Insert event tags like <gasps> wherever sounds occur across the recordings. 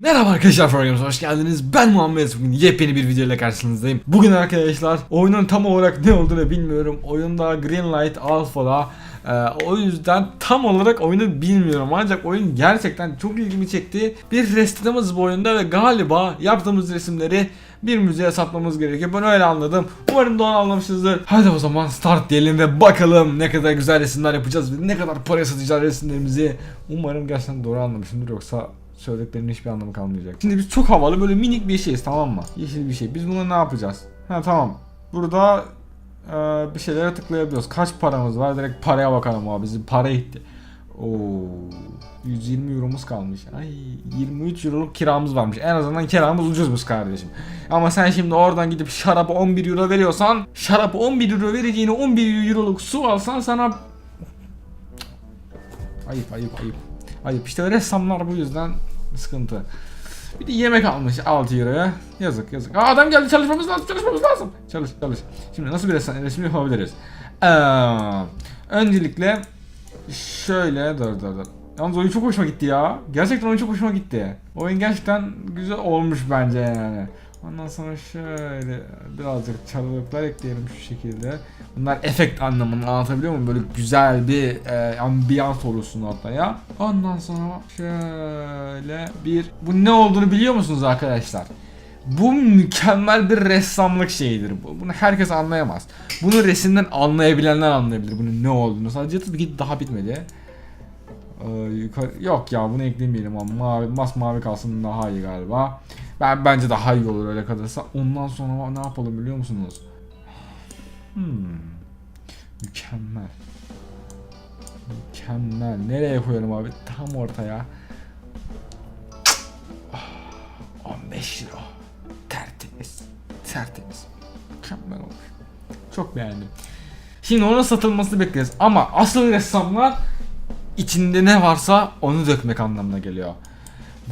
Merhaba arkadaşlar programımıza hoş geldiniz. Ben Muhammed. Bugün yepyeni bir video ile karşınızdayım. Bugün arkadaşlar oyunun tam olarak ne olduğunu bilmiyorum. Oyunda Greenlight Alpha'da e, o yüzden tam olarak oyunu bilmiyorum. Ancak oyun gerçekten çok ilgimi çekti. Bir restamız bu oyunda ve galiba yaptığımız resimleri bir müzeye satmamız gerekiyor. Ben öyle anladım. Umarım doğru anlamışsınızdır. Hadi o zaman start diyelim ve bakalım ne kadar güzel resimler yapacağız ve ne kadar paraya satacağız resimlerimizi. Umarım gerçekten doğru anlamışımdır yoksa söylediklerimin hiçbir anlamı kalmayacak. Şimdi biz çok havalı böyle minik bir şeyiz tamam mı? Yeşil bir şey. Biz bunu ne yapacağız? Ha tamam. Burada e, bir şeylere tıklayabiliyoruz. Kaç paramız var? Direkt paraya bakalım abi. Bizim para gitti. Oo, 120 euromuz kalmış. Ay 23 euroluk kiramız varmış. En azından kiramız ucuzmuş kardeşim. Ama sen şimdi oradan gidip şaraba 11 euro veriyorsan şaraba 11 euro vereceğine 11 euroluk su alsan sana Ayıp ayıp ayıp. Ayıp işte ressamlar bu yüzden sıkıntı. Bir de yemek almış 6 euroya. Yazık yazık. Aa, adam geldi çalışmamız lazım çalışmamız lazım. Çalış çalış. Şimdi nasıl bir resim, resim yapabiliriz? Ee, öncelikle şöyle dur dur dur. Yalnız oyun çok hoşuma gitti ya. Gerçekten oyun çok hoşuma gitti. Oyun gerçekten güzel olmuş bence yani. Ondan sonra şöyle birazcık çalılıklar ekleyelim şu şekilde. Bunlar efekt anlamını anlatabiliyor muyum? Böyle güzel bir e, ambiyans olursun ortaya. Ondan sonra şöyle bir... Bu ne olduğunu biliyor musunuz arkadaşlar? Bu mükemmel bir ressamlık şeyidir bu. Bunu herkes anlayamaz. Bunu resimden anlayabilenler anlayabilir bunun ne olduğunu. Sadece tabii ki daha bitmedi. Ee, yukarı... Yok ya bunu eklemeyelim ama mavi, masmavi kalsın daha iyi galiba. Ben bence daha iyi olur öyle kalırsa. Ondan sonra ne yapalım biliyor musunuz? Hmm. Mükemmel. Mükemmel. Nereye koyalım abi? Tam ortaya. Ah, 15 euro. Tertemiz. Tertemiz. Mükemmel olmuş. Çok beğendim. Şimdi onun satılmasını bekleriz. Ama asıl ressamlar içinde ne varsa onu dökmek anlamına geliyor.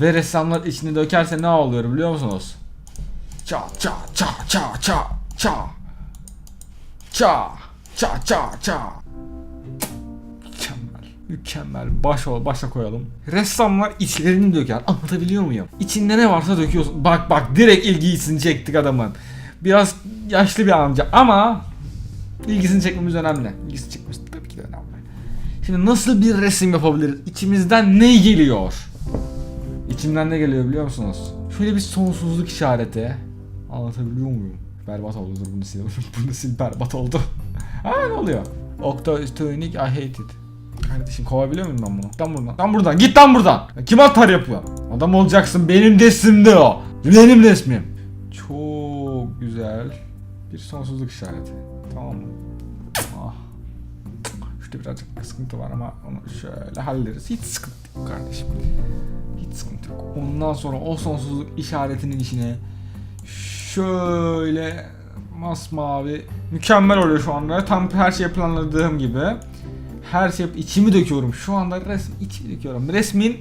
Ve ressamlar içine dökerse ne oluyor biliyor musunuz? Ça ça ça ça ça ça Ça ça ça ça Mükemmel. Mükemmel. Baş ol, başa koyalım. Ressamlar içlerini döker. Anlatabiliyor muyum? İçinde ne varsa döküyorsun. Bak bak direkt ilgisini çektik adamın. Biraz yaşlı bir amca ama ilgisini çekmemiz önemli. İlgisini çekmemiz Şimdi nasıl bir resim yapabiliriz? İçimizden ne geliyor? İçimden ne geliyor biliyor musunuz? Şöyle bir sonsuzluk işareti. Anlatabiliyor muyum? Berbat oldu dur bunu sil. <laughs> bunu sil berbat oldu. <laughs> Aa ne oluyor? Okta üstünik I hate it. Kardeşim kovabiliyor muyum ben bunu? Lan buradan. Lan buradan. Git lan buradan. Kim atar yapıyor? Adam olacaksın. Benim resimde o. Benim resmim. Çok güzel. Bir sonsuzluk işareti. Tamam mı? Ah. İşte birazcık sıkıntı var ama onu şöyle hallederiz. Hiç sıkıntı yok kardeşim. Hiç sıkıntı yok. Ondan sonra o sonsuzluk işaretinin içine şöyle masmavi mükemmel oluyor şu anda. Tam her şey planladığım gibi. Her şey içimi döküyorum. Şu anda resmi içimi döküyorum. Resmin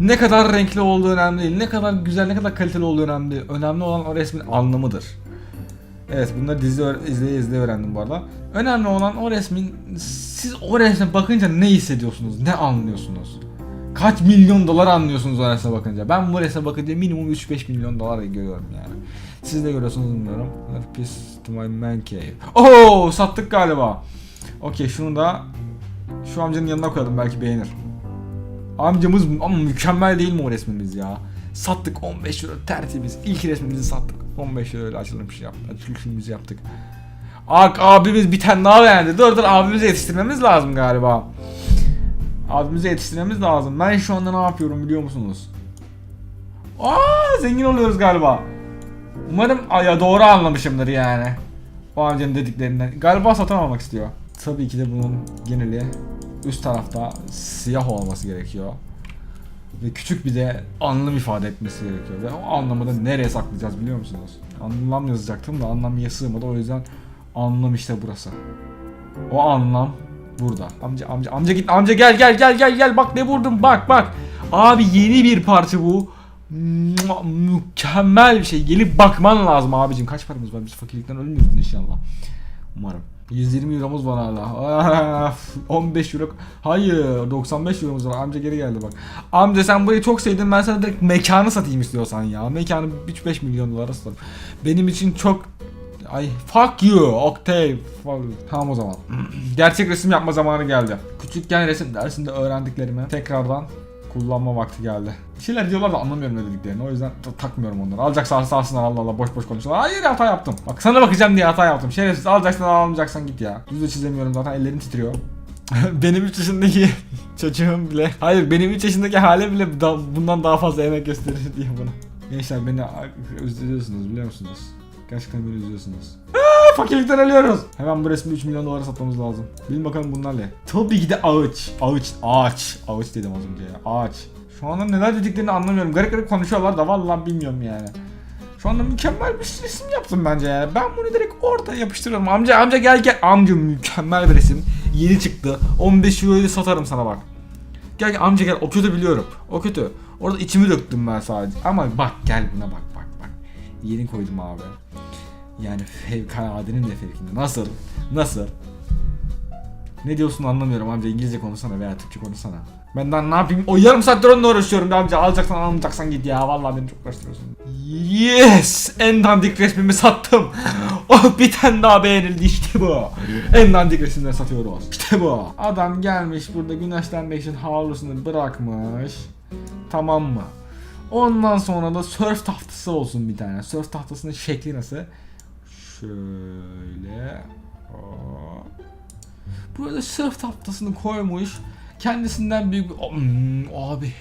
ne kadar renkli olduğu önemli değil. Ne kadar güzel, ne kadar kaliteli olduğu önemli değil. Önemli olan o resmin anlamıdır. Evet bunları dizi izleye izleye öğrendim bu arada. Önemli olan o resmin siz o resme bakınca ne hissediyorsunuz? Ne anlıyorsunuz? Kaç milyon dolar anlıyorsunuz o resme bakınca? Ben bu resme bakınca minimum 3-5 milyon dolar görüyorum yani. Siz de görüyorsunuz bilmiyorum. Peace to my man cave. Oo sattık galiba. Okey şunu da şu amcanın yanına koyalım belki beğenir. Amcamız ama mükemmel değil mi o resmimiz ya? Sattık 15 euro tertemiz. İlk resmimizi sattık. 15 euro ile açılmış yaptık. Açılışımızı yaptık. Ak abimiz bir tane daha beğendi. Dur dur abimizi yetiştirmemiz lazım galiba. Abimizi yetiştirmemiz lazım. Ben şu anda ne yapıyorum biliyor musunuz? Aa zengin oluyoruz galiba. Umarım ya doğru anlamışımdır yani. O amcanın dediklerinden. Galiba satın almak istiyor. Tabii ki de bunun geneli üst tarafta siyah olması gerekiyor. Ve küçük bir de anlam ifade etmesi gerekiyor. Ve o anlamı da nereye saklayacağız biliyor musunuz? Anlam yazacaktım da anlam sığmadı o yüzden anlam işte burası. O anlam burada. Amca amca amca git amca gel gel gel gel gel bak ne vurdum bak bak. Abi yeni bir parça bu. Mükemmel bir şey. Gelip bakman lazım abicim. Kaç paramız var? Biz fakirlikten ölmüyoruz inşallah. Umarım. 120 euromuz var hala. Of, 15 euro. Hayır 95 euromuz var. Amca geri geldi bak. Amca sen burayı çok sevdin. Ben sana direkt mekanı satayım istiyorsan ya. Mekanı 3-5 milyon dolara satarım. Benim için çok Ay fuck you Octave. Tamam o zaman. <clears throat> Gerçek resim yapma zamanı geldi. Küçükken resim dersinde öğrendiklerimi tekrardan kullanma vakti geldi. Bir şeyler diyorlar da anlamıyorum ne dediklerini. O yüzden ta- takmıyorum onları. Alacaksa alsınlar Allah Allah boş boş konuşuyorlar. Hayır hata yaptım. Bak sana bakacağım diye hata yaptım. Şerefsiz alacaksan almayacaksan git ya. Düz de çizemiyorum zaten ellerim titriyor. <laughs> Benim 3 yaşındaki <laughs> çocuğum bile Hayır benim 3 yaşındaki halim bile da- bundan daha fazla emek gösterir <laughs> diye buna Gençler beni üzülüyorsunuz biliyor musunuz? Gerçekten beni üzüyorsunuz. Fakirlikten ölüyoruz. Hemen bu resmi 3 milyon dolara satmamız lazım. Bilin bakalım bunlar ne? Tabii ki de ağaç. Ağaç. Ağaç. Ağaç dedim az önce ya. Ağaç. Şu anda neler dediklerini anlamıyorum. Garip garip konuşuyorlar da vallahi bilmiyorum yani. Şu anda mükemmel bir resim yaptım bence yani. Ben bunu direkt ortaya yapıştırıyorum. Amca amca gel gel. Amca mükemmel bir resim. Yeni çıktı. 15 euroyu satarım sana bak. Gel gel amca gel o kötü biliyorum. O kötü. Orada içimi döktüm ben sadece. Ama bak gel buna bak. Yeni koydum abi. Yani fevkaladenin de fevkinde. Nasıl? Nasıl? Ne diyorsun anlamıyorum amca İngilizce konuşsana veya Türkçe konuşsana. Benden ne yapayım? O yarım saattir onunla uğraşıyorum be amca. Alacaksan almayacaksan git ya. Vallahi beni çok uğraştırıyorsun. Yes! En dandik resmimi sattım. <laughs> oh bir tane daha beğenildi işte bu. En dandik resimleri satıyoruz. İşte bu. Adam gelmiş burada güneşlenmek için havlusunu bırakmış. Tamam mı? Ondan sonra da surf tahtası olsun bir tane. Surf tahtasının şekli nasıl? Şöyle. Burada surf tahtasını koymuş. Kendisinden büyük bir... Hmm, abi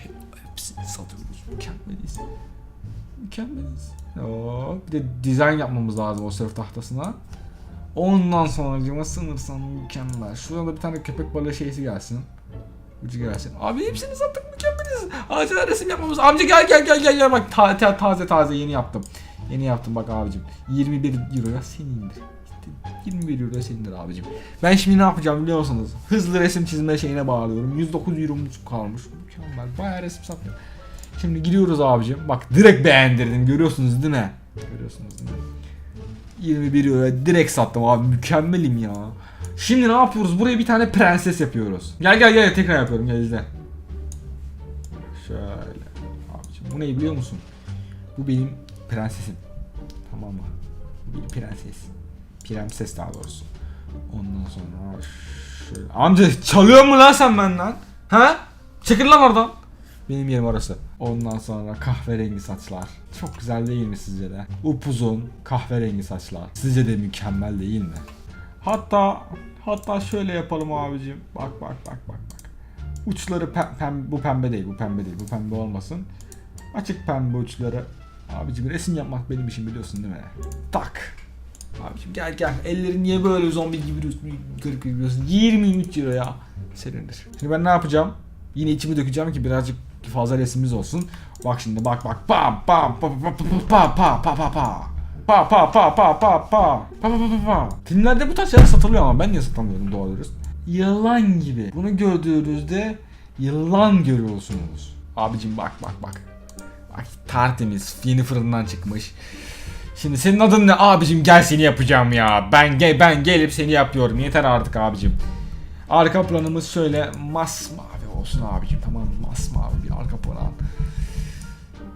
hepsini satıyoruz. Mükemmeliz. Mükemmeliz. Hop. Bir de dizayn yapmamız lazım o surf tahtasına. Ondan sonra sınırsan mükemmel. Şurada da bir tane köpek balığı şeysi gelsin. Ucu gelsin. Abi hepsini sattık mükemmeliz. Acil resim yapmamız. Amca gel gel gel gel gel bak ta- ta- taze taze yeni yaptım. Yeni yaptım bak abicim. 21 euroya senindir. İşte 21 euro senindir abicim. Ben şimdi ne yapacağım biliyor musunuz? Hızlı resim çizme şeyine bağlıyorum. 109 euromuz kalmış. Mükemmel. Bayağı resim sattım. Şimdi gidiyoruz abicim. Bak direkt beğendirdim. Görüyorsunuz değil mi? Görüyorsunuz değil mi? 21 euroya direkt sattım abi. Mükemmelim ya. Şimdi ne yapıyoruz? Buraya bir tane prenses yapıyoruz. Gel gel gel tekrar yapıyorum. Gel izle. Şöyle. Abicim bu ne biliyor musun? Bu benim prensesim. Tamam mı? Benim prenses. Prenses daha doğrusu. Ondan sonra şöyle. Amca çalıyor mu lan sen benden? Ha? Çekil lan oradan. Benim yerim orası. Ondan sonra kahverengi saçlar. Çok güzel değil mi sizce de? Upuzun kahverengi saçlar. Sizce de mükemmel değil mi? Hatta hatta şöyle yapalım abicim. Bak bak bak bak. Uçları pem, pem- bu pembe değil, bu pembe değil, bu pembe olmasın. Açık pembe uçları. Abicim resim yapmak benim işim biliyorsun değil mi? Tak. Abicim gel gel. Ellerin niye böyle zombi gibi? Garip gibi duruyorsun. 23 euro ya. Senindir. Şimdi ben ne yapacağım? Yine içimi dökeceğim ki birazcık fazla resmimiz olsun. Bak şimdi bak bak. Pa pa pa pa pa pa pa pa pa pa. Pa pa pa pa pa pa. Pa pa pa pa pa. Filmlerde bu tarz şeyler satılıyor ama ben niye satamıyorum doğru dürüst? Yılan gibi. Bunu gördüğünüzde yılan görüyorsunuz. Abicim bak bak bak. Bak tertemiz yeni fırından çıkmış. Şimdi senin adın ne abicim gel seni yapacağım ya. Ben gel ben gelip seni yapıyorum. Yeter artık abicim. Arka planımız şöyle masmavi olsun abicim tamam? Masmavi bir arka plan.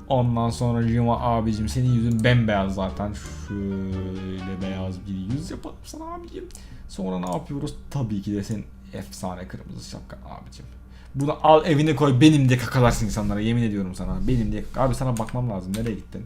Ondan sonra Jima abicim senin yüzün bembeyaz zaten. Şöyle beyaz bir yüz yapalım sana abicim. Sonra ne yapıyoruz? Tabii ki de senin efsane kırmızı şapkan abicim. Bunu al evine koy benim diye kakalarsın insanlara yemin ediyorum sana. Benim diye. Abi sana bakmam lazım. Nereye gittin?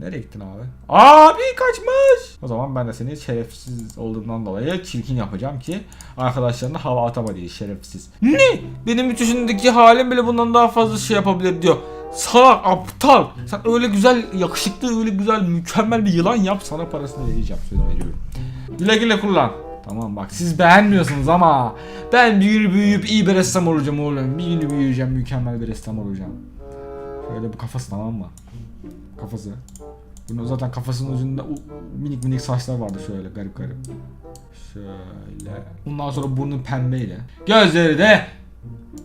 Nereye gittin abi? Abi kaçmış. O zaman ben de seni şerefsiz olduğundan dolayı çirkin yapacağım ki arkadaşlarına hava atama diye şerefsiz. Ne? Benim üç yaşındaki halim bile bundan daha fazla şey yapabilir diyor. Salak aptal. Sen öyle güzel yakışıklı öyle güzel mükemmel bir yılan yap sana parasını vereceğim söz veriyorum. Güle güle kullan. Tamam bak siz beğenmiyorsunuz ama ben büyür büyüyüp iyi bir ressam olacağım oğlum. Bir gün büyüyeceğim mükemmel bir ressam olacağım. Şöyle bu kafası tamam mı? Kafası. Bunun zaten kafasının ucunda minik minik saçlar vardı şöyle garip garip. Şöyle. Bundan sonra burnu pembeyle. Gözleri de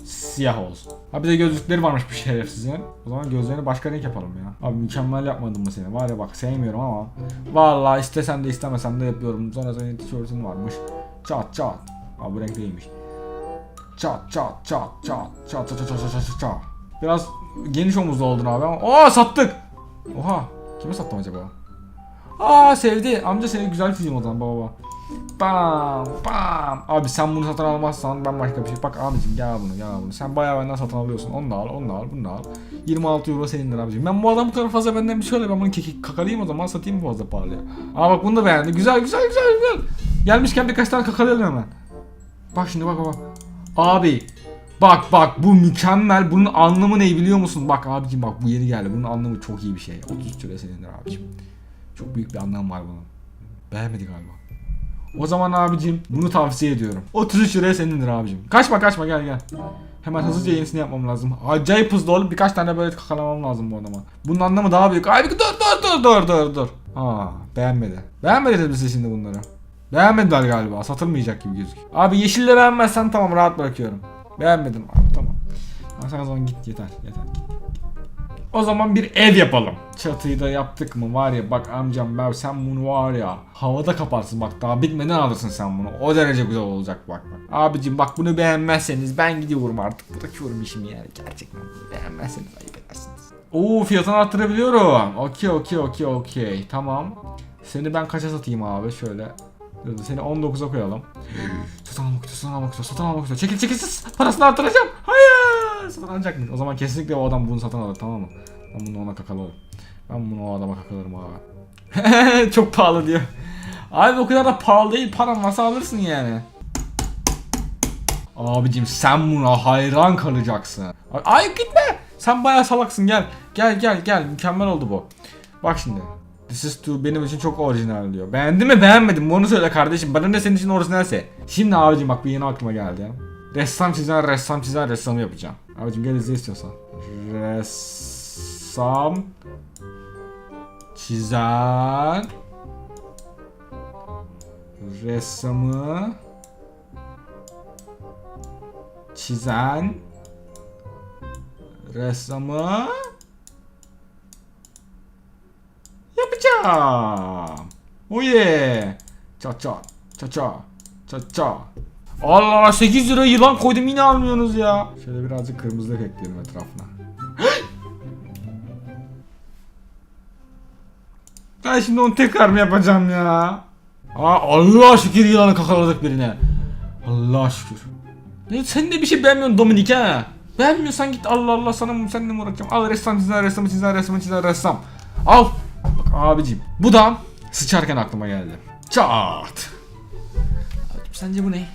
siyah olsun. Ha bir de gözlükleri varmış bir şerefsizin. O zaman gözlerini başka renk yapalım ya. Abi mükemmel yapmadım mı seni? Var ya bak sevmiyorum ama. Vallahi istesem de istemesem de yapıyorum. Sonra senin tişörtün varmış. Çat çat. Abi bu renk değilmiş. Çat çat çat çat çat çat çat çat çat çat. Biraz geniş omuzlu oldun abi ama. Aa sattık. Oha. Kime sattım acaba? Aa sevdi. Amca senin güzel fiziğin o zaman baba. Bam bam. Abi sen bunu satın almazsan ben başka bir şey. Bak abicim gel bunu gel bunu. Sen bayağı benden satın alıyorsun. Onu da al onu da al bunu da al. 26 euro senindir abicim. Ben bu adam bu kadar fazla benden bir şöyle ben bunu kekik kakalayayım o zaman satayım mı fazla pahalıya. Aa bak bunu da beğendi. Güzel güzel güzel güzel. Gelmişken birkaç tane kakalayalım hemen. Bak şimdi bak bak. Abi Bak bak bu mükemmel. Bunun anlamı ne biliyor musun? Bak abicim bak bu yeni geldi. Bunun anlamı çok iyi bir şey. 33 lira senindir abicim. Çok büyük bir anlam var bunun. Beğenmedi galiba. O zaman abicim bunu tavsiye ediyorum. 33 liraya senindir abicim. Kaçma kaçma gel gel. Hemen hızlıca yenisini yapmam lazım. Acayip hızlı olup birkaç tane böyle kakalamam lazım bu adama. Bunun anlamı daha büyük. Ay bir dur dur dur dur dur dur. Aa beğenmedi. Beğenmedi size şimdi bunları. Beğenmediler galiba. Satılmayacak gibi gözüküyor. Abi yeşille beğenmezsen tamam rahat bırakıyorum. Beğenmedim abi tamam. Ama sen o zaman git yeter yeter git. O zaman bir ev yapalım. Çatıyı da yaptık mı var ya bak amcam ben sen bunu var ya havada kaparsın bak daha bitmeden alırsın sen bunu. O derece güzel olacak bak bak. Abicim bak bunu beğenmezseniz ben gidiyorum artık bırakıyorum işimi yani gerçekten beğenmezseniz ayıp edersiniz. Oo fiyatını arttırabiliyorum. Okey okey okey okey tamam. Seni ben kaça satayım abi şöyle. Seni 19'a koyalım. satın almak istiyor, satın almak istiyor, satın almak istiyor. Çekil çekil. Parasını artıracağım. Hayır. Satın alacak mı? O zaman kesinlikle o adam bunu satın alır tamam mı? Ben bunu ona kakalarım. Ben bunu o adama kakalarım abi. <laughs> Çok pahalı diyor. Abi o kadar da pahalı değil. Paran varsa alırsın yani. Abicim sen buna hayran kalacaksın. Ay gitme. Sen bayağı salaksın gel. Gel gel gel. Mükemmel oldu bu. Bak şimdi. This is too benim için çok orijinal diyor. Beğendin mi beğenmedin mi onu söyle kardeşim. Bana ne senin için orijinalse. Şimdi abicim bak bir yeni aklıma geldi. Ressam çizen ressam çizen ressamı yapacağım. A więc geny zjedziosa. Że są ci za że są ci za że są 야 오예 짜짜 짜짜 짜짜 Allah Allah 8 lira yılan koydum yine almıyorsunuz ya. Şöyle birazcık kırmızılık ekleyelim etrafına. <gasps> ben şimdi onu tekrar mı yapacağım ya? Aa, Allah şükür yılanı kakaladık birine. Allah şükür. Ne sen de bir şey beğenmiyorsun Dominik ha? Beğenmiyorsan git Allah Allah sana seninle mi uğraşacağım? Al ressam çizer ressamı çizer ressamı çizer ressam. Al. Bak abicim. Bu da sıçarken aklıma geldi. Çat. Abicim sence bu ne?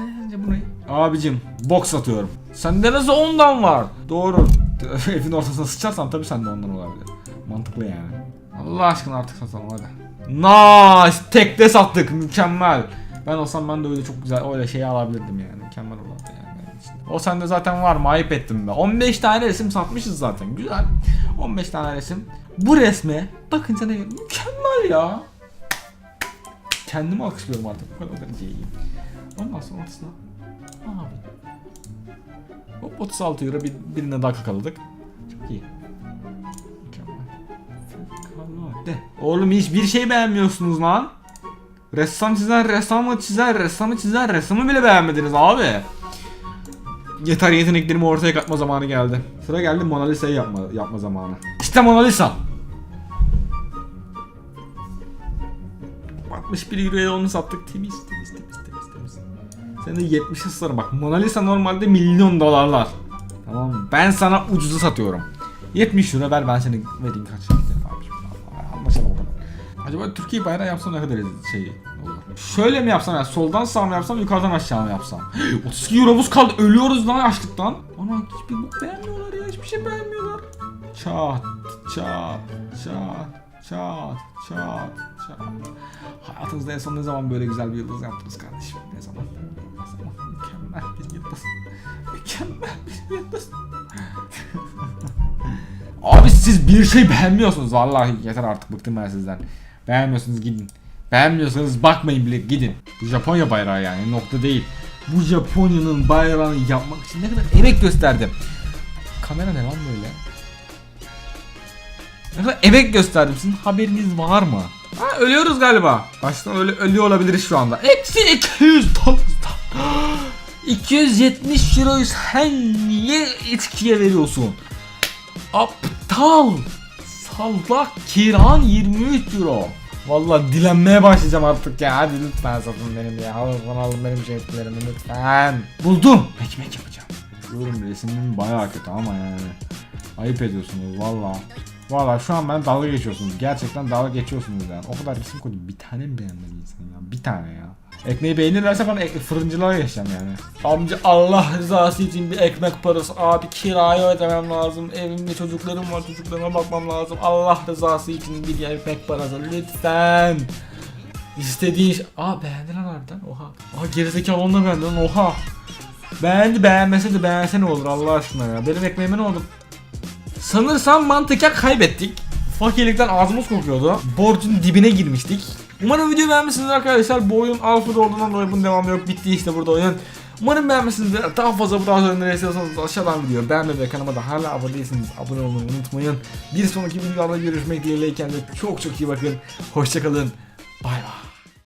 Sence bu ne? Abicim boks atıyorum. Sende nasıl ondan var? Doğru. <laughs> Evin ortasına sıçarsan tabii sende ondan olabilir. Mantıklı yani. Allah aşkına artık satalım hadi. Nice! Tekte sattık. Mükemmel. Ben olsam ben de öyle çok güzel öyle şeyi alabilirdim yani. Mükemmel olurdu yani. O sende zaten var mı? Ayıp ettim be. 15 tane resim satmışız zaten. Güzel. 15 tane resim. Bu resme bakınca ne mükemmel ya. Kendimi alkışlıyorum artık. Bu kadar iyiyim. Ondan sonra ortasına. Abi. Hop 36 euro bir, birine daha kakaladık. Çok iyi. De. Oğlum hiçbir şey beğenmiyorsunuz lan. Ressam çizer, ressamı çizer, ressamı çizer, ressamı bile beğenmediniz abi. Yeter yeteneklerimi ortaya katma zamanı geldi. Sıra geldi Mona Lisa'yı yapma, yapma zamanı. İşte Mona Lisa. 61 euroya onu sattık. Temiz. Sen de 70'e satarım. Bak Mona Lisa normalde milyon dolarlar. Tamam mı? Ben sana ucuza satıyorum. 70 euro ver ben seni vereyim kaç Anlaşalım. Acaba Türkiye bayrağı yapsam ne kadar şey olur? Şöyle mi yapsam ya? Soldan sağ mı yapsam, yukarıdan aşağı mı yapsam? <gasps> 32 euromuz kaldı. Ölüyoruz lan açlıktan. Ana hiçbir bok beğenmiyorlar ya. Hiçbir şey beğenmiyorlar. Çat, çat, çat, çat, çat. Hayatınızda en son ne zaman böyle güzel bir yıldız yaptınız kardeşim? Ne zaman? Ne zaman? Mükemmel bir yıldız. Mükemmel bir yıldız. Abi siz bir şey beğenmiyorsunuz vallahi yeter artık bıktım ben sizden. Beğenmiyorsunuz gidin. Beğenmiyorsanız bakmayın bile gidin. Bu Japonya bayrağı yani nokta değil. Bu Japonya'nın bayrağını yapmak için ne kadar emek gösterdim. kamera ne lan böyle? Ne kadar emek gösterdim sizin haberiniz var mı? Ha ölüyoruz galiba. Baştan öyle ölüyor olabiliriz şu anda. Eksi 200 dolar. 270 euroyu sen niye etkiye veriyorsun? Aptal. Salak kiran 23 euro. Vallahi dilenmeye başlayacağım artık ya. Hadi lütfen satın benim ya. Alın alın benim şeylerimi lütfen. Buldum. Ekmek yapacağım. Yorum resmim bayağı kötü ama yani. Ayıp ediyorsunuz valla. Valla şu an ben dalga geçiyorsunuz. Gerçekten dalga geçiyorsunuz yani. O kadar resim koydum. Bir tane mi beğenmedi insan ya? Bir tane ya. Ekmeği beğenirlerse falan ek- fırıncılığa geçeceğim yani. Amca Allah rızası için bir ekmek parası. Abi kirayı ödemem lazım. Evimde çocuklarım var. Çocuklarıma bakmam lazım. Allah rızası için bir ekmek parası. Lütfen. İstediğin şey... Aa beğendi lan harbiden. Oha. Aa gerizekalı onu da beğendi lan. Oha. Beğendi beğenmese de beğense ne olur Allah aşkına ya. Benim ekmeğime ne oldu? Sanırsam mantıken kaybettik. Fakirlikten ağzımız kokuyordu. Borcun dibine girmiştik. Umarım video beğenmişsiniz arkadaşlar. Bu oyun alfada olduğundan dolayı bunun devamı yok. Bitti işte burada oyun. Umarım beğenmişsinizdir. Daha fazla bu tarz oyunları istiyorsanız aşağıdan video beğenmeyi ve kanalıma da hala abone değilseniz abone olmayı unutmayın. Bir sonraki videolarda görüşmek dileğiyle kendinize çok çok iyi bakın. Hoşçakalın.